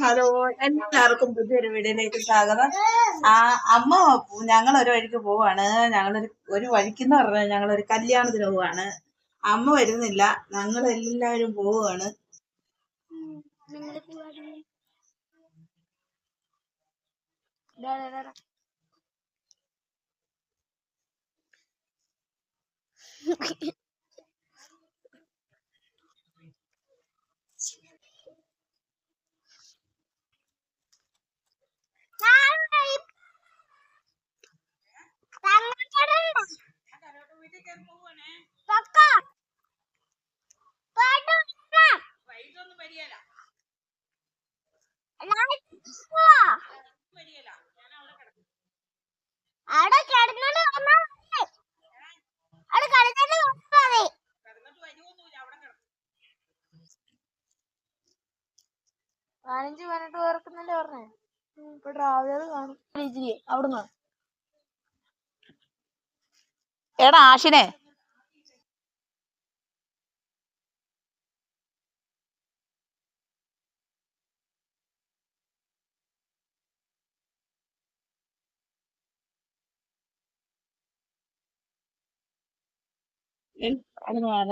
Hello എല്ലാവർക്കും പുതിയൊരു വീഡിയോയിലേക്ക് സ്വാഗതം. ആ അമ്മ ഞങ്ങൾ ഒരു വഴിക്ക് പോവാണ്. ഞങ്ങളൊരു ഒരു വഴിക്കെന്ന് പറഞ്ഞാൽ ഞങ്ങൾ ഒരു കല്യാണത്തിന് പോവാണ്. അമ്മ വരുന്നില്ല. ഞങ്ങൾ എല്ലാവരും പോവുകയാണ് അവിടെ കിടന്നിട്ട് വന്നാ മതി. അവിടെ കിടന്നിട്ട് വന്നാ മതി. പതിനഞ്ച് പതിനെട്ട് പേർക്കെന്നല്ലേ പറഞ്ഞേ? ഇപ്പൊ ട്രാവലർ കാണും. ഇച്ചിരി അവിടുന്ന് എടാ ആഷിനെ.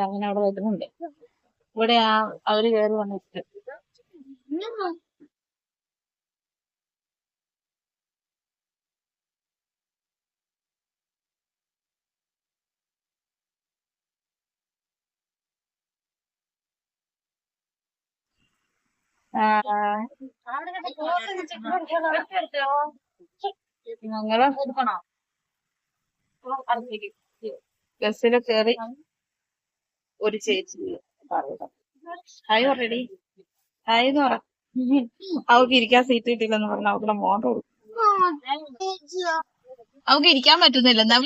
അങ്ങനെ അവിടെ വരുന്നുണ്ട് ഇവിടെ ആ അവർ കയറി വന്നിട്ട്. ഞങ്ങൾ ബസ്സിൽ കേറി ഒരു ചേച്ചി ഹായ് ഓൾറെഡി ഹായ് എന്ന് അവക്ക് ഇരിക്കാൻ സീറ്റ് കിട്ടിയില്ലെന്ന് പറഞ്ഞു അവരുടെ മോൻ അവക്ക് ഇരിക്കാൻ പറ്റുന്നില്ല. എന്നാ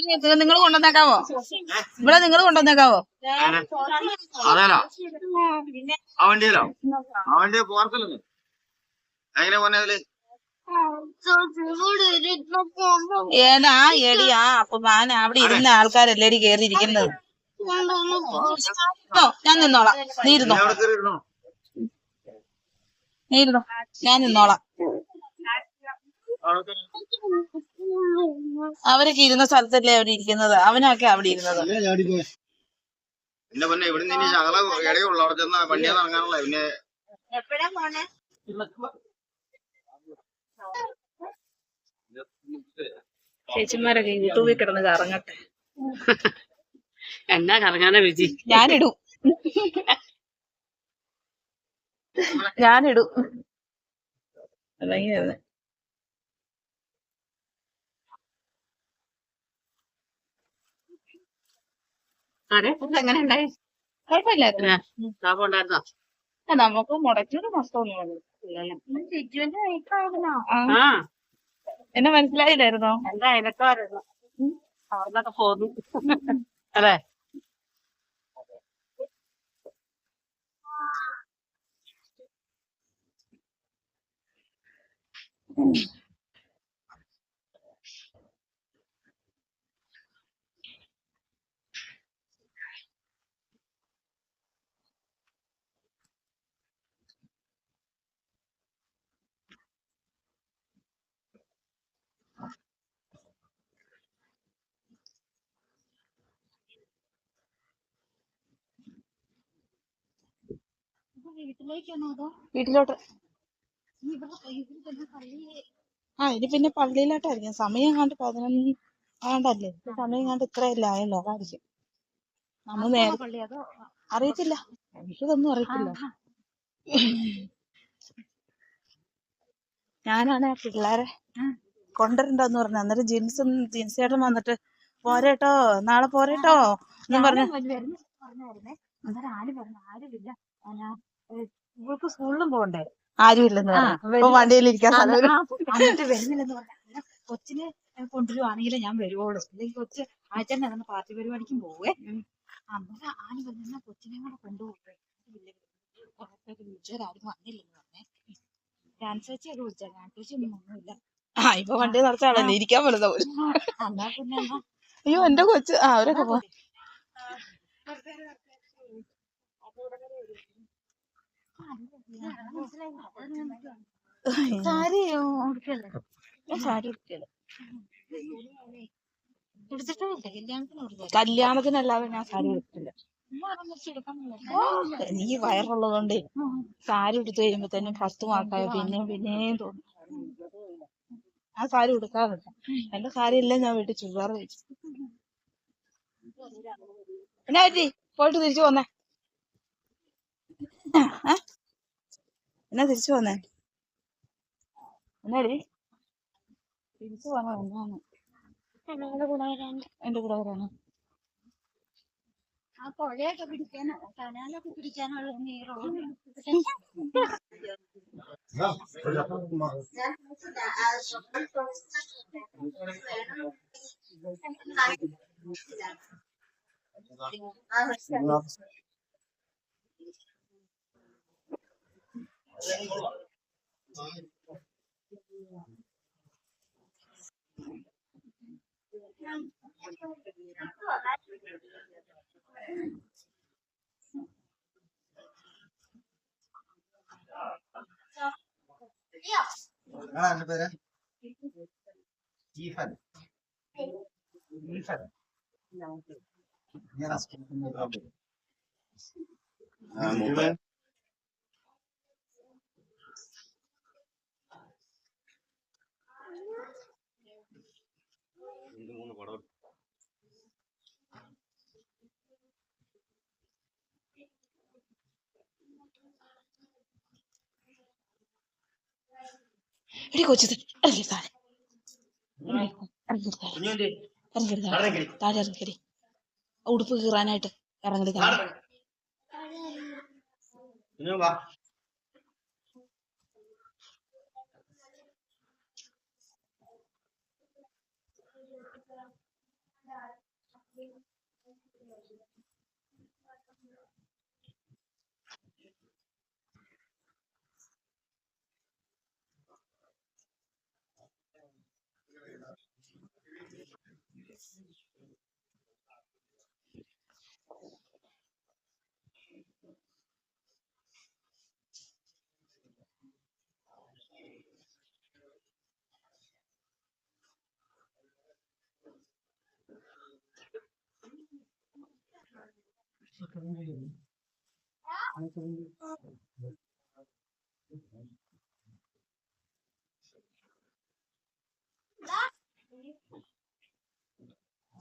നിങ്ങൾ കൊണ്ടുവന്നേക്കാവോ? ഇവിടെ നിങ്ങൾ കൊണ്ടുവന്നേക്കാവോ? എങ്ങനെ പോന്നെ ഏതാ എടിയാ അപ്പൊ ഞാൻ അവിടെ ഇരുന്ന ആൾക്കാരല്ലേടി കേറി ഇരിക്കുന്നത് ഓ, ഞാൻ നിന്നോളാം. നീ ഇരുന്നോ. നീ ഇരുന്നോ ഞാൻ നിന്നോളാം. അവരൊക്കെ ഇരുന്ന സ്ഥലത്തല്ലേ അവർ ഇരിക്കുന്നത്? അവനൊക്കെ അവിടെ ഇരുന്നത്. പിന്നെ പിന്നെ ഇവിടെ നിന്ന് ശകല ഇടയുള്ളു അവിടെ ചെന്ന വണ്ടിയാന്ന് ഇറങ്ങാനുള്ള പിന്നെ ചേച്ചിമാരൊക്കെ യൂട്യൂബിൽ കിടന്ന് കറങ്ങട്ടെ. എന്നാ കറങ്ങാനാ വിജി ഞാനിടും ഞാനിടും. എങ്ങനെ ഉണ്ടായി? കുഴപ്പമില്ലായിരുന്നു. നമുക്ക് മുടക്കിയൊരു നഷ്ടമൊന്നും എന്നെ മനസ്സിലായില്ലായിരുന്നോ? എന്താ അയലക്കാരുന്നു അവിടുന്നൊക്കെ പോന്നു അതെ വീട്ടിലോട്ട്. ആ ഇനി പിന്നെ പള്ളിയിലോട്ടായിരിക്കും. സമയം കണ്ട് പതിനൊന്ന് ആണ്ടല്ലേ? സമയം കണ്ട് ഇത്രയല്ലേ ആയല്ലോ അതായിരിക്കും. നമ്മൾ നേരെ അറിയത്തില്ല. എനിക്കിതൊന്നും അറിയത്തില്ല. ഞാനാണ് ആ പിള്ളേരെ കൊണ്ടുവരണ്ടെന്ന് പറഞ്ഞു അന്നേരം ജീൻസും ജീൻസ് ചേട്ടൻ വന്നിട്ട് പോരേട്ടോ നാളെ പോരേട്ടോ എന്നും പറഞ്ഞു. ഇവൾക്ക് സ്കൂളിലും പോകണ്ടേ ആരുമില്ലെന്ന് പറഞ്ഞു? ഇപ്പൊ വണ്ടിയിൽ ഇരിക്കാൻ വരുന്നില്ലെന്ന് പറഞ്ഞ. കൊച്ചിനെ കൊണ്ടുവരുവാണെങ്കിൽ ഞാൻ വരുവുള്ളൂ അല്ലെങ്കിൽ കൊച്ച് ആഴ്ച നടന്ന പാർട്ടി പരിപാടിക്കും പോവേ. അന്നേരം ആന പറഞ്ഞാൽ കൊച്ചിനെ കൂടെ കൊണ്ടുപോകേ വിളിച്ചവരാരും വന്നില്ലെന്ന് പറഞ്ഞേ. ഡാൻസ് ചേച്ചിയൊക്കെ വിളിച്ചാ. ഡാൻസ് ചേച്ചി ഒന്നും ഒന്നുമില്ല ആ ഇപ്പൊ വണ്ടി നടത്താണല്ലോ ഇരിക്കാൻ പോലും. എന്നാ പിന്നെ അയ്യോ എന്റെ കൊച്ച്. ആ അവരൊക്കെ പോ സാരി കല്യാണത്തിനല്ലാതെ ഞാൻ സാരി എടുത്തില്ല നീ വയറുള്ളതുകൊണ്ട് സാരി എടുത്തു കഴിയുമ്പോ തന്നെ ഫസ്റ്റ് മാർക്കായ പിന്നെയും പിന്നെയും തോന്നും. ആ സാരി ഉടുക്കാറില്ല. എന്റെ സാരി എല്ലാം ഞാൻ വീട്ടിൽ ചുരിദാർ വെച്ചു എന്നാ പറ്റി? പോയിട്ട് തിരിച്ചു പോന്നേ? എന്നാ തിരിച്ചു പോന്നേ എന്നാടി തിരിച്ചു പോന്നോ എന്നാണ് വരാണ്ട് എന്റെ കൂടെ വരാണ് ആ പുഴയൊക്കെ പിടിക്കാനോ കനാലൊക്കെ പിടിക്കാനുള്ള നീറുള്ളൂ എന്റെ പേര് ജീഫൻ ജീഫൻ ഞാൻ ആ മൂപ്പൻ മൂന്ന് പടം എടി കൊച്ചു ഇറങ്ങി താഴെ. ഇറങ്ങി താഴെ. കുഞ്ഞുണ്ടി ഇറങ്ങി താഴെ. താഴെ ഇറങ്ങിക്കടി ഉടുപ്പ് കീറാനായിട്ട് ഇറങ്ങി താഴെ. കുഞ്ഞു വാ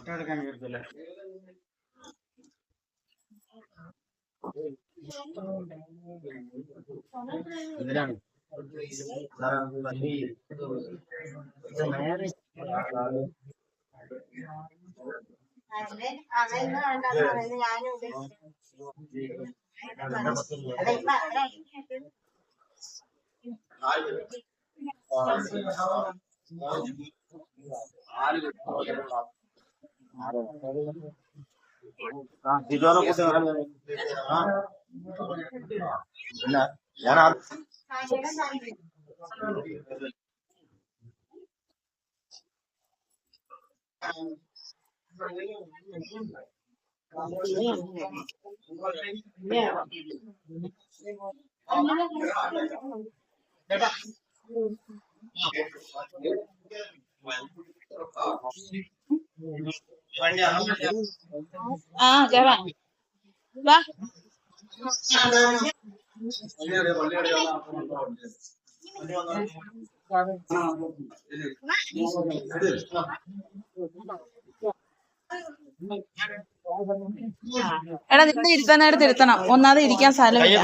ഫോട്ടോ എടുക്കാൻ കേൾക്കില്ല ഇതിലാണ്. തിരുവോണ കുട്ടി പിന്നെ ഞാൻ ആ- വാ. എടാ നിന്നെ ഇരുത്താനായിട്ട് ഇരുത്തണം ഒന്നാമത് ഇരിക്കാൻ സ്ഥലമില്ല.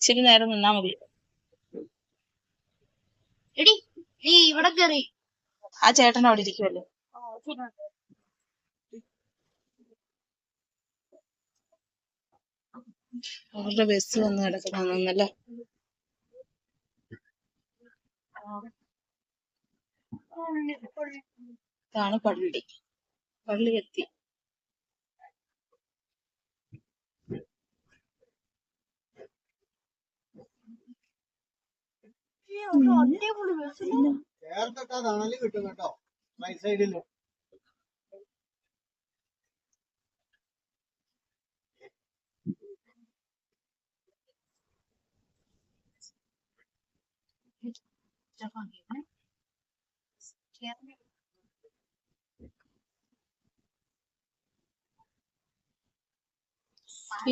ഇച്ചിരി നേരം നിന്നാ മതി. എടി നീ ഇവിടെ കേറി. ആ ചേട്ടൻ അവിടെ ഇരിക്കുമല്ലോ അവരുടെ ബസ് വന്ന് കിടക്കുന്നല്ലേ ഇതാണ് പള്ളി. പള്ളി എത്തി. ചേർത്തിട്ടാ തണൽ കിട്ടും കേട്ടോ. റൈറ്റ് സൈഡിൽ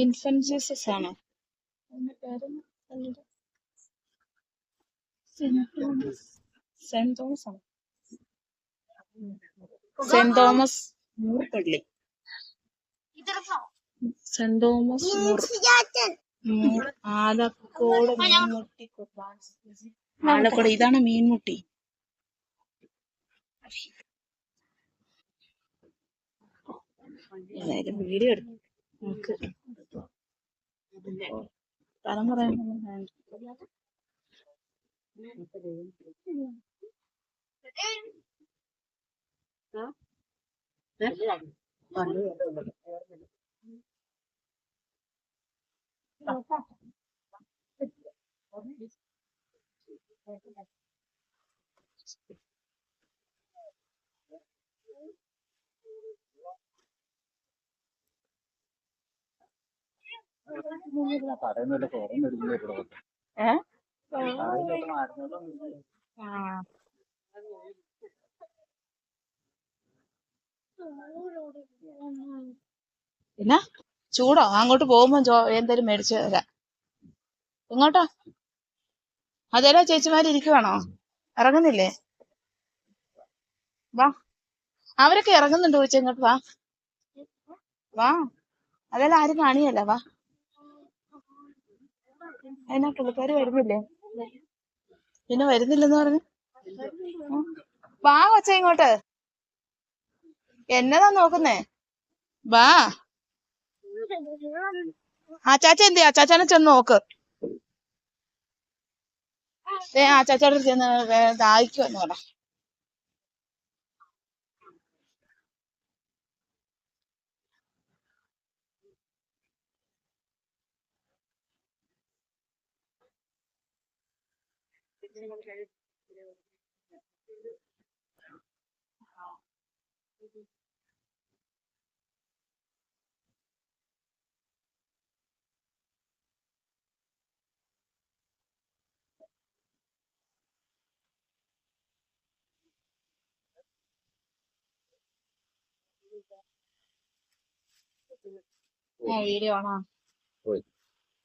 ഇൻഫന്റ് ജീസസ് ആണ്? അതിന്റെ പേരെന്താ? സെന്റ് തോമസ് ആണ് സെന്റ് തോമസ് പള്ളി സെന്റ് തോമസ് ആലക്കോട് മീൻമുട്ടി ആലക്കോട് ഇതാണ് മീൻമുട്ടി ഏതായാലും വീഡിയോ എടുക്കും നമുക്ക് സ്ഥലം പറയാനൊന്നും വേണ്ട ഏ ആ? പിന്നെ? ചൂടോ? അങ്ങോട്ട് പോകുമ്പോ ചോ എന്തേലും മേടിച്ചു തരാം. എങ്ങോട്ടാ? അതേലോ ചേച്ചിമാര് ഇരിക്കുവാണോ? ഇറങ്ങുന്നില്ലേ? വാ. അവരൊക്കെ ഇറങ്ങുന്നുണ്ട് ചോദിച്ചാ ഇങ്ങോട്ട് വാ. വാ. അതെല്ലാം ആരും കാണിയല്ല വാ. അതിനാ പുള്ളിക്കാര് വരുന്നില്ലേ? പിന്നെ വരുന്നില്ലെന്ന് പറഞ്ഞു? വാ കൊച്ച ഇങ്ങോട്ട്. എന്നതാ നോക്കുന്നേ? വാ. ആ ആച്ചാച്ച എന്തിയാ? ആച്ചാച്ചാനെ ചെന്ന് നോക്ക്. ഏ ആച്ചാച്ചോട് ചെന്ന് ദാഹിക്കുമെന്ന് പറ. വീഡിയോ ആണോ?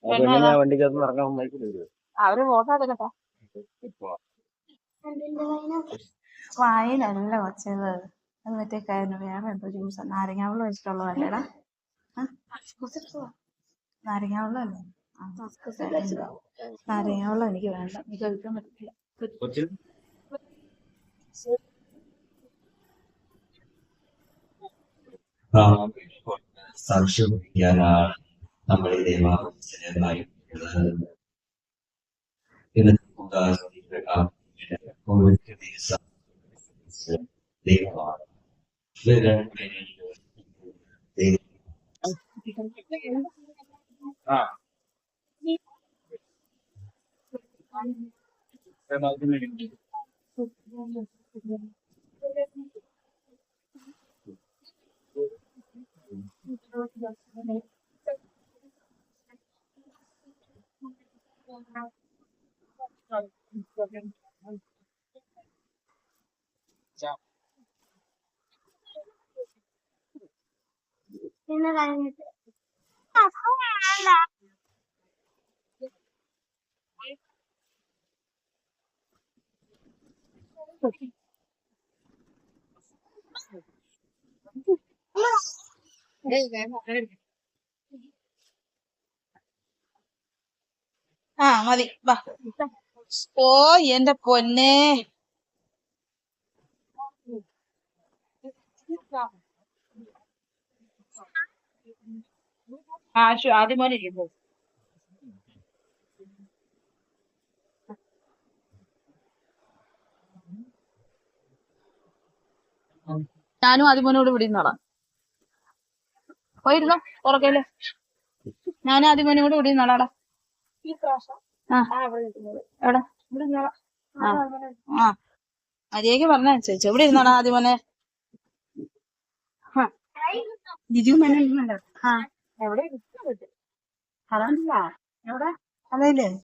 വണ്ടിക്കകത്ത് ഇറങ്ങാൻ സമ്മതിക്കില്ല അവർ ഫോട്ടോ എടുക്കട്ടെ. വായിലല്ല കൊച്ചത് അത് മറ്റേ കാര്യം വേറെ എന്തോ ജ്യൂസ് നാരങ്ങ വെള്ളം വെച്ചിട്ടുള്ളതല്ലേടാ ആ, കുടിച്ചിട്ട് പോ. നാരങ്ങ വെള്ളം അല്ലേ? ആ, നാരങ്ങ വെള്ളം എനിക്ക് വേണ്ട. എനിക്ക് കഴിക്കാൻ പറ്റില്ല സാക്ഷ്യം വഹിക്കാനാണ് നമ്മുടെ does leave it up and food could be they are. Thank you. ദൈവാലയമായി ദൈവമാണ് ഇത് രണ്ടുപേരും ദൈവം പിന്നെ കഴിഞ്ഞിട്ട് ആ മതി വാ ഓ എന്റെ പൊന്നെ. ആശു ആദ്യം പോലെ ഇരിക്കുന്നു ഞാനും ആദ്യം മോനോട് ഇവിടെ നിന്നോളാം പോയിരുന്നോ? ഉറക്കല്ലേ ഞാനും ആദ്യം മോനോട് ഇവിടെ നിന്നോളാടാ ഈ പ്രാവശ്യം എവിടെ? ആ. മര്യാദയ്ക്ക് പറഞ്ഞ ചേച്ചി. ഇവിടെ ഇരുന്നോടാ ജിജു മനെ? ആ. എവിടെ അതെ എവിടെ?